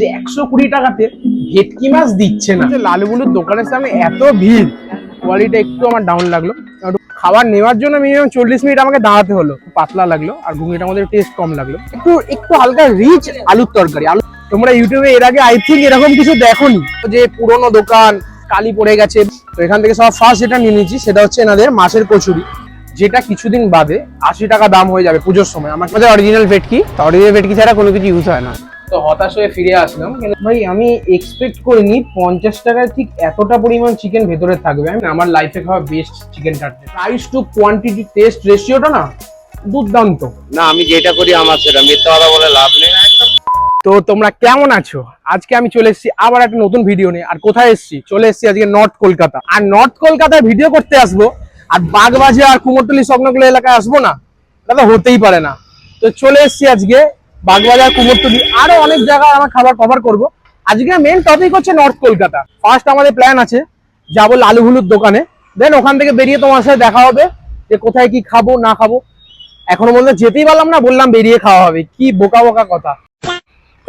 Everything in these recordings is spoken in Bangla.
যে একশো কুড়ি টাকাতে ভেটকি মাছ দিচ্ছে না। লালুগুলোর দোকানের সামনে এত ভিড় কোয়ালিটি একটু আমার ডাউন লাগল। খাবার নেওয়ার জন্য মিনিমাম চল্লিশ মিনিট আমাকে দাঁড়াতে হলো। পাতলা লাগল আর ঘুগনিটা আমাদের টেস্ট কম লাগল। একটু একটু হালকা রিচ আলুর তরকারি। আলু তোমরা ইউটিউবে এর আগে আই থিঙ্ক এরকম কিছু দেখোনি? যে পুরোনো দোকান, কালি পড়ে গেছে। তো এখান থেকে সব ফার্স্ট যেটা নিয়ে নিয়েছি, সেটা হচ্ছে এনাদের মাছের কচুরি। যেটা কিছুদিন বাদে আশি টাকা দাম হয়ে যাবে পুজোর সময়। আমার কাছে অরিজিনাল ভেটকি। অরিজিনাল ভেটকি ছাড়া কোনো কিছু ইউজ হয় না। তো হতাশ হয়ে ফিরে আসলাম কিন্তু ভাই আমি এক্সপেক্ট করিনি পঞ্চাশ টাকায় ঠিক এতটা পরিমাণ চিকেন ভেতরে থাকবে। আমি আমার লাইফে খাওয়া বেস্ট চিকেন কাটতে প্রাইস টু কোয়ান্টিটি টেস্ট রেশিওটা না দুর্দান্ত। না আমি যেটা করি আমার সেটা মিথ্যা কথা বলে লাভ নেই। তো তোমরা কেমন আছো? আজকে আমি চলে এসেছি আবার একটা নতুন ভিডিও নিয়ে। আর কোথায় এসেছি? চলে এসেছি আজকে নর্থ কলকাতা আর নর্থ কলকাতায় ভিডিও করতে আসব। আর বাগবাজার আর কুমোরটুলি স্বপ্নগুলো এলাকায় আসব না? দাদা হতেই পারে না। তো চলে এসেছি আজকে বাগবাজার, কুমোরটুলি, আরও অনেক জায়গায় আমার খাবার কভার করব। আজকে মেন টপিক হচ্ছে নর্থ কলকাতা ফার্স্ট আমাদের প্ল্যান আছে, যাব লালু হুলুর দোকানে। দেন ওখান থেকে বেরিয়ে তোমার সাথে দেখা হবে যে কোথায় কি খাব, না খাব। এখনও বলতে যেতেই পারলাম না, বললাম বেরিয়ে খাওয়া হবে। কি বোকা বোকা কথা।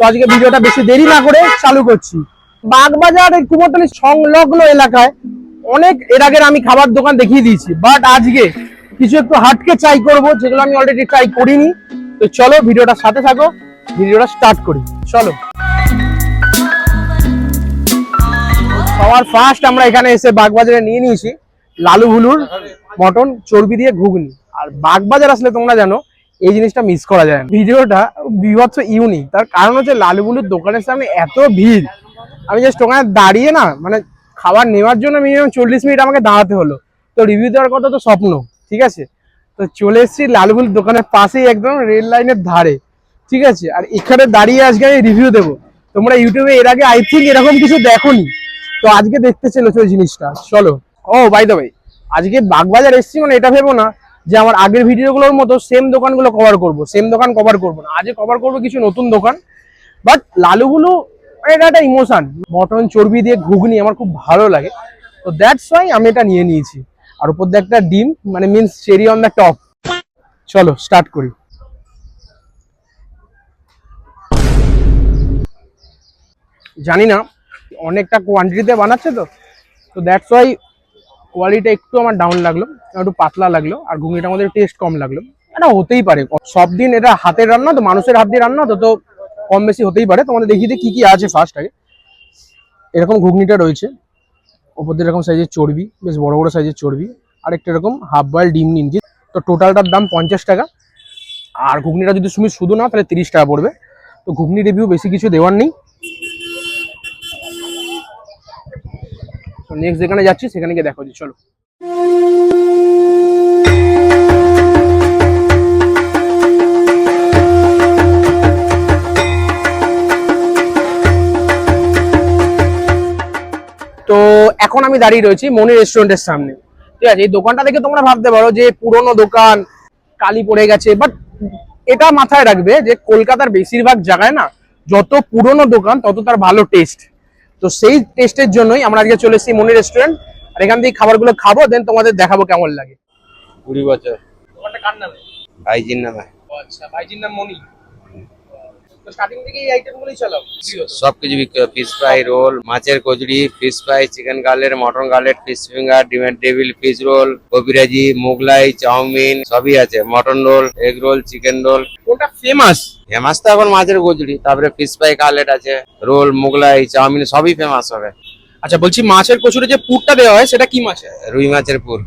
তো আজকে ভিডিওটা বেশি দেরি না করে চালু করছি। বাগবাজার কুমোরটলি সংলগ্ন এলাকায় অনেক এর আগের আমি খাবার দোকান দেখিয়ে দিয়েছি। বাট আজকে কিছু একটু হাটকে ট্রাই করব, যেগুলো আমি অলরেডি ট্রাই করিনি। তো চলো ভিডিওটা সাথে থাকো, ভিডিওটা স্টার্ট করি। চলো। সবার ফার্স্ট আমরা এখানে এসে বাগবাজারে নিয়ে নিয়েছি লালু হুলুর মটন চর্বি দিয়ে ঘুগনি। আর বাগবাজার আসলে তোমরা জানো, এই জিনিসটা মিস করা যায় ভিডিওটা বিভৎস ইউনিক তার কারণ হচ্ছে লালুগুলোর দোকানের সামনে এত ভিড়। আমি জাস্ট ওখানে দাঁড়িয়ে না মানে খাবার নেওয়ার জন্য মিনিমাম চল্লিশ মিনিট আমাকে দাঁড়াতে হলো। তো রিভিউ দেওয়ার কথা তো স্বপ্ন, ঠিক আছে? তো চলে এসেছি লালুগুলোর দোকানের পাশেই একদম রেল লাইনের ধারে। ঠিক আছে? আর এখানে দাঁড়িয়ে আজকে আমি রিভিউ দেবো। তোমরা ইউটিউবে এর আগে আই থিঙ্ক এরকম কিছু দেখোনি। তো আজকে দেখতে চলেছো ওই জিনিসটা। চলো। ও বাই দা ভাই আজকে বাগবাজার এসেছি মানে এটা ভেবো না যে আমার আগের ভিডিওগুলোর মতো সেম দোকানগুলো কভার করব। সেম দোকান কভার করব না। আজকে কভার করব কিছু নতুন দোকান। বাট লালুগুলো মানে এটা একটা ইমোশন মটন চর্বি দিয়ে ঘুগনি আমার খুব ভালো লাগে। তো দ্যাটস ওয়াই আমি এটা নিয়ে নিয়েছি। আর উপর দিয়ে একটা ডিম মানে means cherry on the top চলো স্টার্ট করি। জানি না, অনেকটা কোয়ান্টিটিতে বানাচ্ছে তো। তো দ্যাটস ওয়াই কোয়ালিটি একটু আমার ডাউন লাগল, একটু পাতলা লাগল, আর ঘুগনিটা আমাদের টেস্ট কম লাগল। এটা হতেই পারে। সব দিন এটা হাতের রান্না, তো মানুষের হাত দিয়ে রান্না, তো তো কম বেশি হতেই পারে। তোমাদের দেখিয়ে দিই কী কী আছে ফার্স্ট আগে। এরকম ঘুগনিটা রয়েছে। ওপর দিয়ে এরকম সাইজের চর্বি, বেশ বড় বড় সাইজের চর্বি আর একটা এরকম হাফ বয়েল ডিম নিমজি তো টোটালটার দাম পঞ্চাশ টাকা। আর ঘুগনিটা যদি তুমি শুধু নাও, তাহলে তিরিশ টাকা পড়বে। তো ঘুগনি রিভিউ বেশি কিছু দেওয়ার নেই। তো নেক্সট যেখানে যাচ্ছি, সেখানে গিয়ে দেখো চলো। আমি দাঁড়িয়ে রয়েছি মনি রেস্টুরেন্টের সামনে। ঠিক আছে এই দোকানটা দেখে তোমরা ভাবতে পারো যে পুরনো দোকান কালি পড়ে গেছে বাট এটা মাথায় রাখবে যে কলকাতার বেশিরভাগ জায়গায় না যত পুরনো দোকান তত তার ভালো টেস্ট তো সেই টেস্টের জন্যই আমরা আজকে চলে এসেছি মনি রেস্টুরেন্ট আর এখান থেকে খাবারগুলো খাব দেন তোমাদের দেখাবো কেমন লাগে। কুড়ি বছর। দোকানটা কার নামে? ভাইজির নামে। আচ্ছা ভাইজির নাম মনি স্টার্টিং থেকে এই আইটেমগুলোই চালাও সবকিছু বিক্রি ফিশ ফ্রাই রোল মাছের kachori fish fry chicken cutlet mutton cutlet fish finger ডিমের devil fish roll kabiraji Mughlai chowmein সবই আছে। Mutton roll egg roll chicken roll কোনটা ফেমাস ফেমাস তো এখন মাছের কচুরি তারপরে ফিশ ফ্রাই কাটলেট আছে রোল মোগলাই চাউমিন সবই ফেমাস হবে। আচ্ছা বলছি মাছের কচুরি যে পুরটা দেওয়া হয় সেটা কি মাছের রুই মাছের পুর।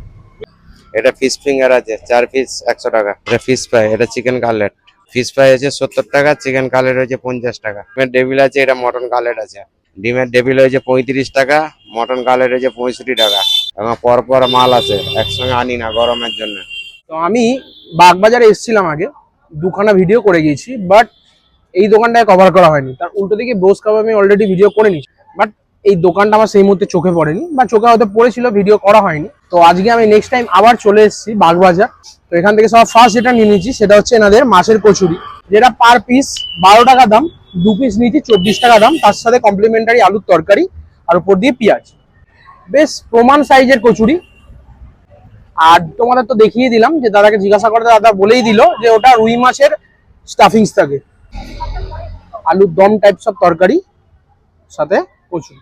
এটা ফিশ ফিঙ্গার আছে চার পিস একশো টাকা। এটা ফিশ ফ্রাই এটা চিকেন কাটলেট ফিশ ফ্রাই আছে সত্তর টাকা চিকেন কাটলেট হয়েছে পঞ্চাশ টাকা। ডিমের ডেবিল আছে, এটা মটন কাটলেট আছে। ডিমের ডেবিল হয়েছে পঁয়ত্রিশ টাকা মটন কাটলেট হয়েছে পঁয়ষট্টি টাকা। এবং পর পর মাল আছে, একসঙ্গে আনি না গরমের জন্য। তো আমি বাগবাজারে এসেছিলাম আগে, দুখানা ভিডিও করে গিয়েছি বাট এই দোকানটায় কভার করা হয়নি। তার উল্টো দিকে ব্রোস কাবাব আমি অলরেডি ভিডিও করে নিয়েছি। বাট এই দোকানটা আমার সেই মুহূর্তে চোখে পড়েনি, বা চোখে হয়তো পড়েছিল ভিডিও করা হয়নি। তো আজকে আমি নেক্সট টাইম আবার চলে এসেছি বাগবাজার। তো এখান থেকে সব ফার্স্ট যেটা নিয়ে নিয়েছি সেটা হচ্ছে এনাদের মাছের কচুরি। যেটা পার পিস বারো টাকা দাম, দু পিস নিয়েছি চব্বিশ টাকা দাম, তার সাথে কমপ্লিমেন্টারি আলুর তরকারি আর উপর দিয়ে পেঁয়াজ। বেশ প্রমাণ সাইজের কচুরি। আর তোমাদের তো দেখিয়ে দিলাম যে দাদাকে জিজ্ঞাসা করতে দাদা বলেই দিল যে ওটা রুই মাছের স্টাফিংস থাকে। আলুর দম টাইপস অফ তরকারি, সাথে কচু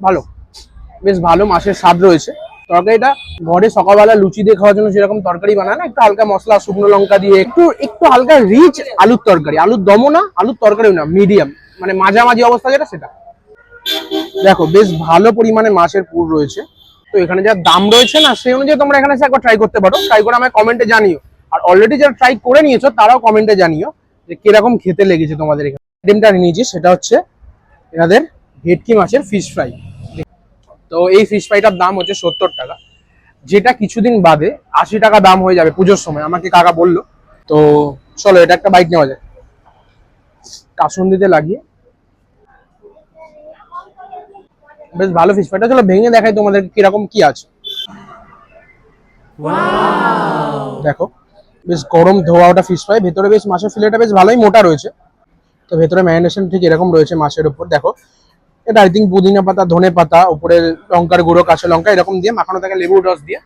ভালো। বেশ ভালো মাছের স্বাদ রয়েছে। তরকারিটা ঘরে সকালবেলা লুচি দিয়ে খাওয়ার জন্য যেরকম তরকারি বানায় না। একটু হালকা মশলা, শুকনো লঙ্কা দিয়ে একটু একটু হালকা রিচ আলুর তরকারি। আলুর দমও না, আলুর তরকারিও না মিডিয়াম মানে মাঝামাঝি অবস্থা যেটা, সেটা। দেখো, বেশ ভালো পরিমাণে মাছের পুর রয়েছে। তো এখানে যা দাম রয়েছে না, সেই অনুযায়ী তোমরা এখানে একবার ট্রাই করতে পারো। ট্রাই করে আমায় কমেন্টে জানিও। আর অলরেডি যারা ট্রাই করে নিয়েছো, তারাও কমেন্টে জানিও যে কীরকম খেতে লেগেছে তোমাদের এখানে। আইটেমটা নিয়েছি, সেটা হচ্ছে এনাদের ভেটকি মাছের ফিশ ফ্রাই তো এই ফিশ ফ্রাইটার দাম হচ্ছে সত্তর টাকা। যেটা কিছুদিন বাদে আশি টাকা দাম হয়ে যাবে পুজোর সময়। আমাকে কাকা বলল তো চলো এটা একটা বাইক নেওয়া যায় কাসুন্দিতে লাগিয়ে। বেশ ভালো ফিশ ফ্রাইটা চলো ভেঙে দেখাই তোমাদের কীরকম কি আছে। দেখো বেশ গরম ধোয়া ওটা ফিশ ফ্রাই ভেতরে বেশ মাছের ফিলেটা বেশ ভালোই মোটা রয়েছে। তো ভেতরে ম্যারিনেশন ঠিক এরকম রয়েছে মাছের উপর। দেখো এটা আই থিঙ্ক পুদিনা পাতা, ধনে পাতা, উপরে লঙ্কার গুঁড়ো, কাঁচা লঙ্কা, এরকম দিয়ে মাখানো থাকে, লেবুর রস দিয়ে।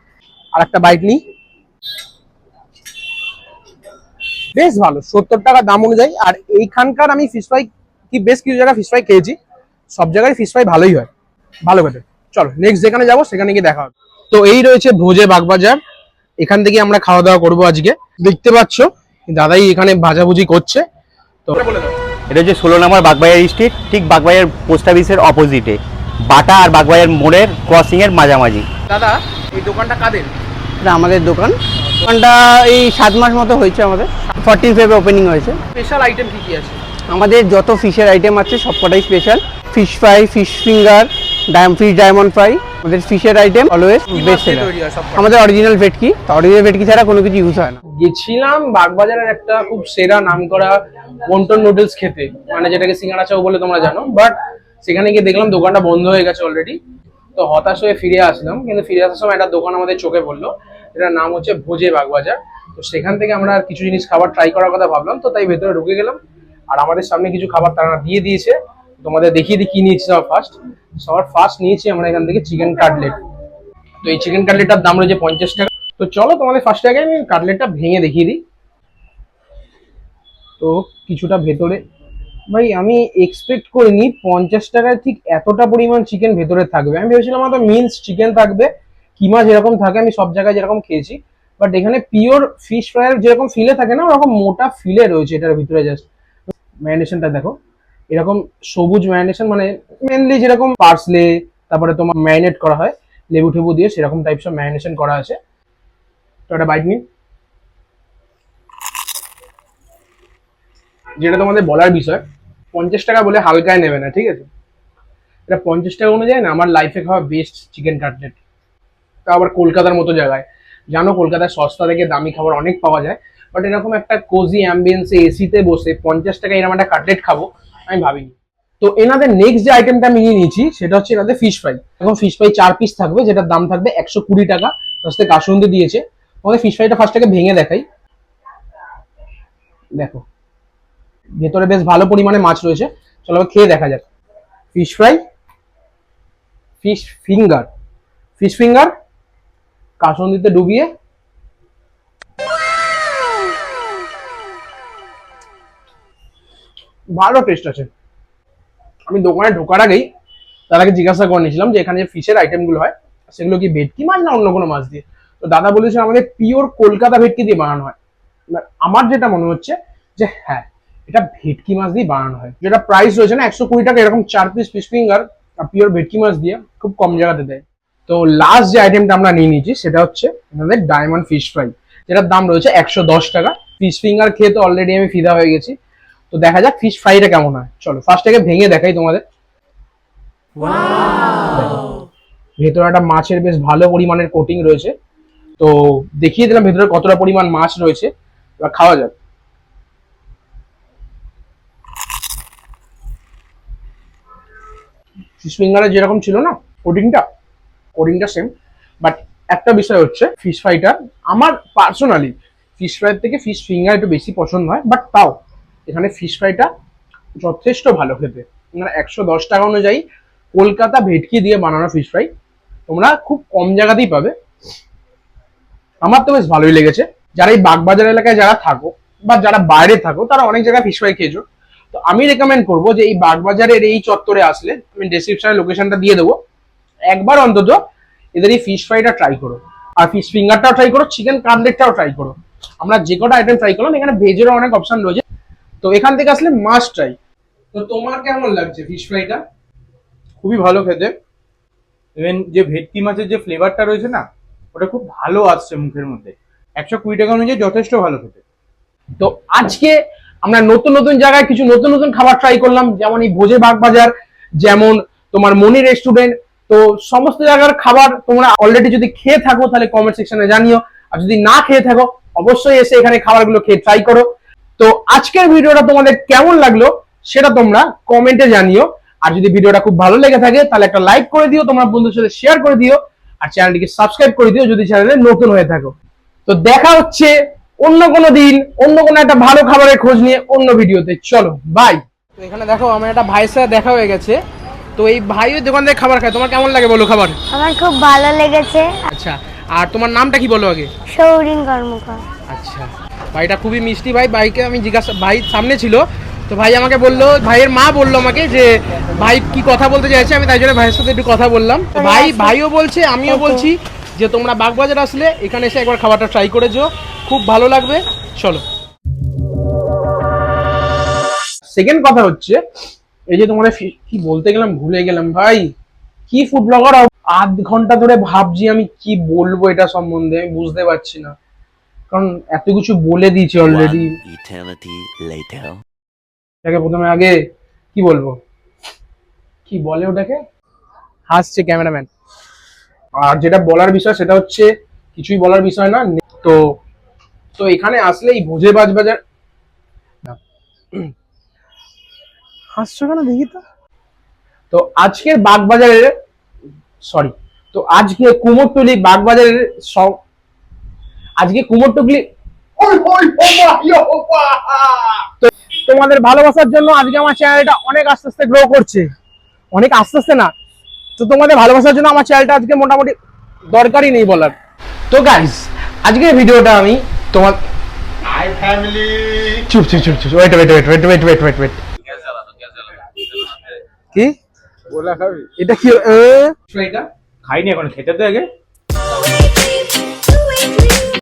আর একটা বাইট নিই। বেশ ভালো, সত্তর টাকা দাম অনুযায়ী। আর এইখানকার আমি ফিশ ফ্রাই কি, বেশ কিছু জায়গায় ফিশ ফ্রাই খেয়েছি। সব জায়গায় ফিশ ফ্রাই ভালোই হয়। ভালো খেতে চলো নেক্সট যেখানে যাব, সেখানে গিয়ে দেখা হবে। তো এই রয়েছে ভোজে বাগবাজার। এখান থেকে আমরা খাওয়া দাওয়া করব আজকে। দেখতে পাচ্ছ, দাদাই এখানে ভাজাভুজি করছে। তো বলে দাও এটা হচ্ছে ষোলো নম্বর বাগবাজার স্ট্রিট ঠিক বাগবাজার পোস্ট অফিসের অপোজিটে বাটা আর বাগবাজার মোড়ের ক্রসিংয়ের এর মাঝামাঝি। দাদা এই দোকানটা কাদের? এটা আমাদের দোকান। দোকানটা এই সাত মাস মতো হয়েছে আমাদের। ফর্টিন ফেব্রুয়ারি ওপেনিং হয়েছে। স্পেশাল আইটেম কি কি আছে? আমাদের যত ফিশের আইটেম আছে সবকটাই special fish fry fish finger ডায়ম fish diamond fry আমাদের ফিশের আইটেম অলওয়েজ বেস্ট সবকটা? আমাদের অরিজিনাল ভেটকি অরিজিনাল ভেটকি ছাড়া কোনো কিছু ইউজ হয় না। গেছিলাম বাগবাজারের একটা খুব সেরা নাম করা বন্টন নুডলস খেতে। মানে যেটাকে সিঙ্গাড়া চাও বলে তোমরা জানো। বাট সেখানে গিয়ে দেখলাম দোকানটা বন্ধ হয়ে গেছে অলরেডি তো হতাশ হয়ে ফিরে আসলাম। কিন্তু ফিরে আসার সময় একটা দোকান আমাদের চোখে পড়ল। এটার নাম হচ্ছে ভোজে বাগবাজার। তো সেখান থেকে আমরা আর কিছু জিনিস খাবার ট্রাই করার কথা ভাবলাম। তো তাই ভেতরে ঢুকে গেলাম। আর আমাদের সামনে কিছু খাবার তারা দিয়ে দিয়েছে। তোমাদের দেখিয়ে দিই কি নিয়েছি সবার ফার্স্ট সবার ফার্স্ট নিয়েছি আমরা এখান থেকে চিকেন কাটলেট তো এই চিকেন কাটলেটটার দাম রয়েছে পঞ্চাশ টাকা। তো চলো তোমাদের ফার্স্ট আগে আমি কাটলেটটা ভেঙে দেখিয়ে দিই। তো কিছুটা ভেতরে। ভাই, আমি এক্সপেক্ট করিনি পঞ্চাশ টাকায় ঠিক এতটা পরিমাণ চিকেন ভেতরে থাকবে। আমি ভেবেছিলাম হয়তো মিন্স চিকেন থাকবে কিমা যেরকম থাকে, আমি সব জায়গায় যেরকম খেয়েছি। বাট এখানে পিওর ফিশ ফ্রাইয়ের যেরকম ফিলে থাকে না, ওরকম মোটা ফিলে রয়েছে এটার ভিতরে জাস্ট ম্যারিনেশনটা দেখো। এরকম সবুজ ম্যারিনেশন মানে মেনলি যেরকম পার্সলে তারপরে তোমার ম্যারিনেট করা হয়, লেবু টেবু দিয়ে সেরকম টাইপস অফ ম্যারিনেশন করা আছে। তো একটা বাইট নিন যেটা তোমাদের বলার বিষয়, পঞ্চাশ টাকা বলে হালকায় নেবে না, ঠিক আছে? এটা পঞ্চাশ টাকা অনুযায়ী না, আমার লাইফে খাওয়া বেস্ট চিকেন কাটলেট তা আবার কলকাতার মতো জায়গায়। জানো কলকাতায় সস্তা থেকে দামি খাবার অনেক পাওয়া যায় বাট এরকম একটা কোজি অ্যাম্বিয়েন্সে এসিতে বসে পঞ্চাশ টাকা এরকম একটা কাটলেট খাব আমি ভাবিনি। তো এনাদের নেক্সট যে আইটেমটা আমি নিয়ে নিয়েছি, সেটা হচ্ছে এনাদের ফিশ ফ্রাই এখন ফিশ ফ্রাই চার পিস থাকবে, যেটার দাম থাকবে একশো কুড়ি টাকা। তার সাথে দিয়েছে। আমাদের ফিশ ফ্রাইটা ফার্স্টটাকে ভেঙে দেখাই। দেখো। ভেতরে বেশ ভালো পরিমাণে মাছ রয়েছে। চলো খেয়ে দেখা যাক। Fish fry fish finger fish finger কাসন্দিতে ডুবিয়ে ভালো টেস্ট আছে। আমি দোকানে ঢোকার আগেই দাদাকে জিজ্ঞাসা করে নিয়েছিলাম যে এখানে যে ফিশের আইটেমগুলো হয়, সেগুলো কি ভেটকি মাছ না অন্য কোনো মাছ দিয়ে? তো দাদা বলেছে আমাদের পিওর কলকাতা ভেটকি দিয়ে বানানো হয়। এবার আমার যেটা মনে হচ্ছে যে হ্যাঁ এটা ভেটকি মাছ দিয়ে বানানো হয়। যেটা প্রাইস রয়েছে না একশো কুড়ি টাকা, এরকম চার পিস ফিশ ফিঙ্গার পিওর ভেটকি মাছ দিয়ে খুব কম জায়গাতে দেয়। তো লাস্ট যে আইটেমটা আমরা নিয়ে নিয়েছি, সেটা হচ্ছে আমাদের ডায়মন্ড ফিশ ফ্রাই যেটার দাম রয়েছে একশো দশ টাকা। ফিশ ফিঙ্গার খেয়ে তো অলরেডি আমি ফিদা হয়ে গেছি। তো দেখা যাক ফিশ ফ্রাইটা কেমন হয়। চলো ফার্স্ট থেকে ভেঙে দেখাই তোমাদের। ভেতরে একটা মাছের বেশ ভালো পরিমাণের কোটিং রয়েছে। তো দেখিয়ে দিলাম ভেতরে কতটা পরিমাণ মাছ রয়েছে। এবার খাওয়া যাক। ফিশ ফিঙ্গারে যেরকম ছিল না কোটিংটা কোটিংটা সেম বাট একটা বিষয় হচ্ছে ফিশ ফ্রাইটা আমার পার্সোনালি ফিশ ফ্রাইয়ের থেকে ফিশ ফিঙ্গার একটু বেশি পছন্দ হয় বাট তাও এখানে ফিশ ফ্রাইটা যথেষ্ট ভালো খেতে। মানে একশো দশ টাকা অনুযায়ী কলকাতা ভেটকি দিয়ে বানানো ফিশ ফ্রাই তোমরা খুব কম জায়গাতেই পাবে। আমার তো বেশ ভালোই লেগেছে। যারা এই বাগবাজার এলাকায় যারা থাকো বা যারা বাইরে থাকো, তারা অনেক জায়গায় ফিশ ফ্রাই খেয়েছো। তো আমি রেকমেন্ড করব যে এই বাগবাজারের এই চত্বরে আসলে আমি ডেসক্রিপশনে লোকেশনটা দিয়ে দেবো। একবার অন্তত এদের এই ফিশ ফ্রাইটা ট্রাই করো। আর ফিশ ফিঙ্গারটাও ট্রাই করো চিকেন কাটলেটটাও ট্রাই করো। আমরা যে কটা আইটেম ট্রাই করলাম, এখানে ভেজেরও অনেক অপশন রয়েছে। তো এখান থেকে আসলে মাস্ট ট্রাই তো তোমার কেমন লাগছে ফিশ ফ্রাইটা খুবই ভালো খেতে। ইভেন যে ভেটকি মাছের যে ফ্লেভারটা রয়েছে না ওটা খুব ভালো আসছে মুখের মধ্যে। একশো কুড়ি টাকা অনুযায়ী যথেষ্ট ভালো খেতে। তো আজকে আমরা নতুন নতুন জায়গায় কিছু নতুন নতুন খাবার ট্রাই করলাম যেমন এই ভোজে বাগ বাজার যেমন তোমার মনি রেস্টুরেন্ট তো সমস্ত জায়গার খাবার তোমরা অলরেডি যদি খেয়ে থাকো তাহলে কমেন্ট সেকশনে জানিও। আর যদি না খেয়ে থাকো অবশ্যই এসে এখানে খাবারগুলো খেয়ে ট্রাই করো। তো আজকের ভিডিওটা তোমাদের কেমন লাগল সেটা তোমরা কমেন্টে জানিও। আর যদি ভিডিওটা খুব ভালো লেগে থাকে তাহলে একটা লাইক করে দিও তোমার বন্ধুর সাথে শেয়ার করে দিও আর চ্যানেলটিকে সাবস্ক্রাইব করে দিও যদি চ্যানেলে নতুন হয়ে থাকো। তো দেখা হচ্ছে অন্য কোনো দিন অন্য কোনো একটা ভালো খাবারের খোঁজ নিয়ে অন্য ভিডিওতে। চলো বাই তো এখানে দেখো আমার একটা ভাইয়ের সাথে দেখা হয়ে গেছে। তো এই ভাইও দোকান থেকে খাবার খায়। তোমার কেমন লাগে বলো খাবার? আমার খুব ভালো লেগেছে। আচ্ছা আর তোমার নামটা কি বলো আগে? সৌরিন কর্মকার। আচ্ছা। ভাইটা খুবই মিষ্টি ভাই ভাইকে আমি জিজ্ঞাসা ভাই সামনে ছিল তো ভাই আমাকে বলল ভাইয়ের মা বলল আমাকে যে ভাই কি কথা বলতে চাইছে আমি তাই জন্য ভাইয়ের সাথে একটু কথা বললাম। ভাই ভাইও বলছে আমিও বলছি যে তোমরা বাগবাজার আসলে এখানে এসে একবার খাবারটা ট্রাই করে যেও খুব ভালো লাগবে চলো। সেকেন্ড কথা হচ্ছে এই যে তোমাদের ফি- কি বলতে গেলাম ভুলে গেলাম ভাই কি ফুড ব্লগার আধ ঘণ্টা ধরে ভাবছি আমি কি বলব এটা সম্বন্ধে আমি বুঝতে পারছি না। কারণ এত কিছু বলে দিয়েছি অলরেডি এটাকে প্রথমে আগে কি বলব? কি বলে ওটাকে? হাসছে ক্যামেরাম্যান। আর যেটা বলার বিষয় সেটা হচ্ছে কিছুই বলার বিষয় না। তো তো এখানে আসলে এই ভোজে বাজ বাজার। হাসছো কেন দেখি তো? তো আজকের বাগবাজারের সরি তো আজকে কুমোরটুলি বাগবাজারের সব আজকে! তো তোমাদের ভালোবাসার জন্য আজকে আমার চ্যানেলটা অনেক আস্তে আস্তে গ্রো করছে। অনেক আস্তে আস্তে না। তো তোমাদের ভালোবাসার জন্য আমার চ্যানেলটা আজকে মোটামুটি দরকারই নেই বলার। তো গাইস আজকে ভিডিওটা আমি তোমার চুপ চুপ চুপ চুপ। Wait wait wait wait wait wait wait wait কি? এটা কি এটা খাইনি এখন খেতে তো আগে।